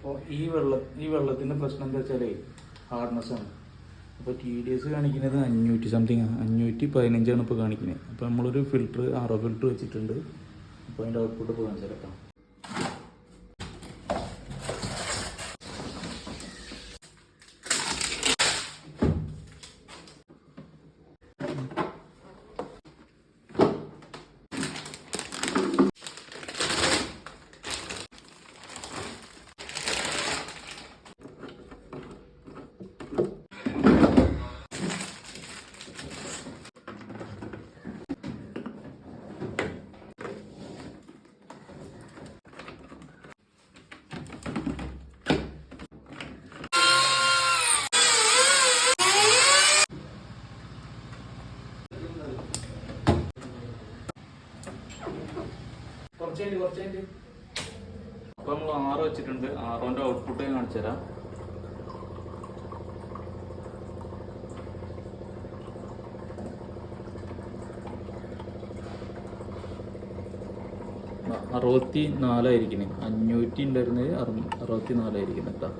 അപ്പോൾ ഈ വെള്ളം ഈ വെള്ളത്തിന്റെ പ്രശ്നം എന്താ വെച്ചാൽ ഹാർഡ്നെസ് ആണ്. അപ്പോൾ ടി ഡി എസ് കാണിക്കുന്നത് അഞ്ഞൂറ്റി സംതിങ് അഞ്ഞൂറ്റി പതിനഞ്ചാണ് ഇപ്പോൾ കാണിക്കുന്നത്. അപ്പോൾ നമ്മളൊരു ഫിൽറ്റർ ആറോ ഫിൽറ്റർ വെച്ചിട്ടുണ്ട്. അപ്പോൾ അതിന്റെ ഔട്ട്പുട്ട് പോകാൻ ചേർക്കാം കുറച്ച് നമ്മൾ ആറ് വെച്ചിട്ടുണ്ട്. ആറിന്റെ ഔട്ട്പുട്ട് ഞാൻ അറുപത്തി നാലായിരിക്കണേ അഞ്ഞൂറ്റി ഉണ്ടായിരുന്നത് അറുപത്തി നാലായിരിക്കണം കേട്ടോ